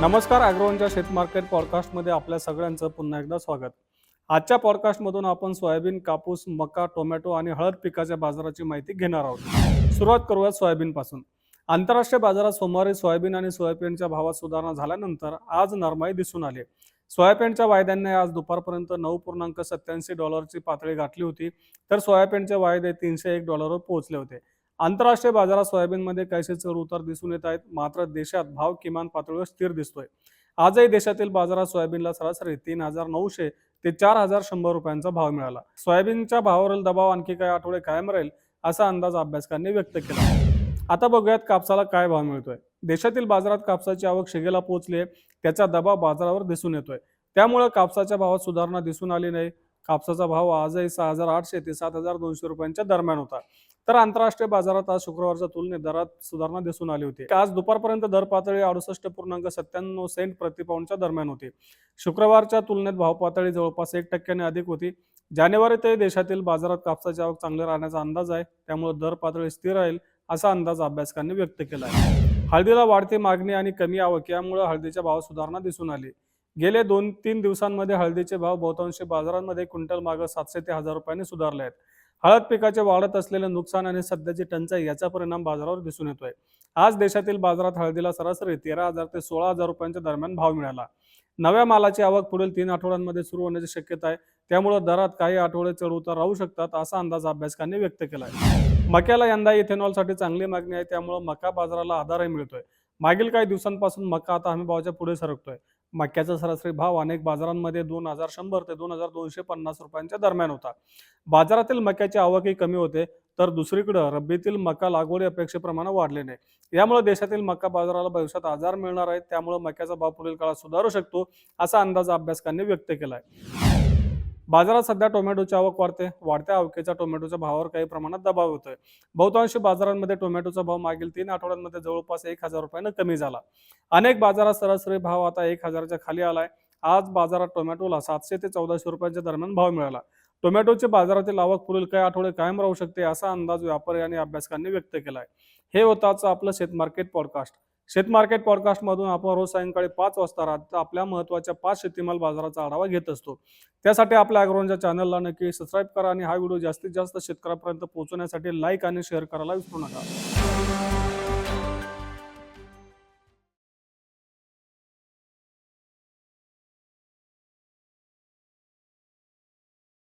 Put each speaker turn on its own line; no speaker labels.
नमस्कार अॅग्रोनच्या शेत मार्केट पॉडकास्टमध्ये आपल्या सगळ्यांचं पुन्हा एकदा स्वागत. आजच्या पॉडकास्टमधून आपण सोयाबीन कापूस मका टोमॅटो आणि हळद पिकाच्या बाजाराची माहिती घेणार आहोत. सुरुवात करूयात सोयाबीनपासून. आंतरराष्ट्रीय बाजारात सोमवारी सोयाबीन आणि सोयाबीनच्या भावात सुधारणा झाल्यानंतर आज नरमाई दिसून आली. सोयाबीनच्या वायद्यांनी आज दुपारपर्यंत नऊ पूर्णांक सत्याऐंशी डॉलरची पातळी गाठली होती तर सोयाबीनचे वायदे तीनशे एक डॉलरवर पोहोचले होते. आंतरराष्ट्रीय बाजारात सोयाबीनमध्ये काहीसे चढ उतार दिसून येत आहेत. मात्र देशात भाव किमान पातळीवर स्थिर दिसतोय. आजही देशातील बाजारात सोयाबीनला सरासरी तीन हजार नऊशे ते चार हजार शंभर रुपयांचा भाव मिळाला. सोयाबीनच्या भावावरील दबाव आणखी काही आठवडे कायम राहील असा अंदाज अभ्यासकांनी व्यक्त केला. आता बघूयात कापसाला काय भाव मिळतोय. देशातील बाजारात कापसाची आवक शिगेला पोहोचली आहे. त्याचा दबाव बाजारावर दिसून येतोय. त्यामुळे कापसाच्या भावात सुधारणा दिसून आली नाही. कापसाचा भाव आजही सहा हजार आठशे ते सात हजार दोनशे रुपयांच्या दरम्यान होता. तर आंतरराष्ट्रीय बाजारात आज शुक्रवारच्या तुलनेत दरात सुधारणा दिसून आली होती. आज दुपारपर्यंत दर पातळी अडुसष्ट पूर्णांक सत्त्याण्णव सेंट प्रतिपाऊंडच्या दरम्यान होती. शुक्रवारच्या तुलनेत भाव पातळी जवळपास एक टक्क्याने अधिक होती. जानेवारीतही देशातील बाजारात कापसाची आवक चांगली राहण्याचा अंदाज आहे. त्यामुळे दर पातळी स्थिर राहील असा अंदाज अभ्यासकांनी व्यक्त केला आहे. हळदीला वाढती मागणी आणि कमी आवक यामुळे हळदीच्या भावात सुधारणा दिसून आली. गेले दोन तीन दिवसांमध्ये हळदीचे भाव बहुतांशी बाजारांमध्ये क्विंटल मागे सातशे ते हजार रुपयांनी सुधारले आहेत. हळद पिकाचे वाढत असलेले नुकसान आणि सध्याची टंचाई याचा परिणाम बाजारावर दिसून येतोय. आज देशातील बाजारात हळदीला सरासरी तेरा हजार ते सोळा हजार रुपयांच्या दरम्यान भाव मिळाला. नव्या मालाची आवक पुढील तीन आठवड्यांमध्ये सुरू होण्याची शक्यता आहे. त्यामुळे दरात काही आठवडे चढ उतार राहू शकतात असा अंदाज अभ्यासकांनी व्यक्त केला आहे मक्याला यंदा इथेनॉलसाठी चांगली मागणी आहे. त्यामुळे मका बाजाराला आधारही मिळतोय. मागील काही दिवसांपासून मका आता हमी भावाच्या पुढे सरकतोय. मक्याचा सरासरी भाव अनेक बाजारांमध्ये दोन हजार शंभर ते दोन हजार दोनशे पन्नास रुपयांच्या दरम्यान होता. बाजारातील मक्याची आवकही कमी होते तर दुसरीकडे रब्बीतील मका लागवडी अपेक्षेप्रमाणे वाढले नाही. यामुळे देशातील मका बाजाराला भविष्यात आजार मिळणार आहेत त्यामुळे मक्याचा भाव पुढील काळात सुधारू शकतो असा अंदाज अभ्यासकांनी व्यक्त केला आहे बाजारात सध्या टोमॅटोची आवक वाढते. वाढत्या आवकेच्या टोमॅटोच्या भावावर काही प्रमाणात दबाव होतोय. बहुतांशी बाजारांमध्ये टोमॅटोचा भाव मागील तीन आठवड्यांमध्ये जवळपास एक हजार रुपयानं कमी झाला. अनेक बाजारात सरासरी भाव आता एक हजाराच्या खाली आलाय. आज बाजारात टोमॅटोला सातशे ते चौदाशे रुपयांच्या दरम्यान भाव मिळाला. टोमॅटोची बाजारातील आवक पुढील काही आठवडे कायम राहू शकते असा अंदाज व्यापारी आणि अभ्यासकांनी व्यक्त केलाय. हे होतं आपलं शेत मार्केट पॉडकास्ट. शेत मार्केट पॉडकास्टमधून आपण रोज सायंकाळी पाच वाजता रात आपल्या महत्त्वाच्या पाच शेतीमाल बाजाराचा आढावा घेत असतो. त्यासाठी आपल्या अॅग्रोनच्या चॅनलला नक्की सबस्क्राईब करा आणि हा व्हिडिओ जास्तीत जास्त शेतकऱ्यापर्यंत पोहोचवण्यासाठी लाईक आणि शेअर करायला विसरू नका.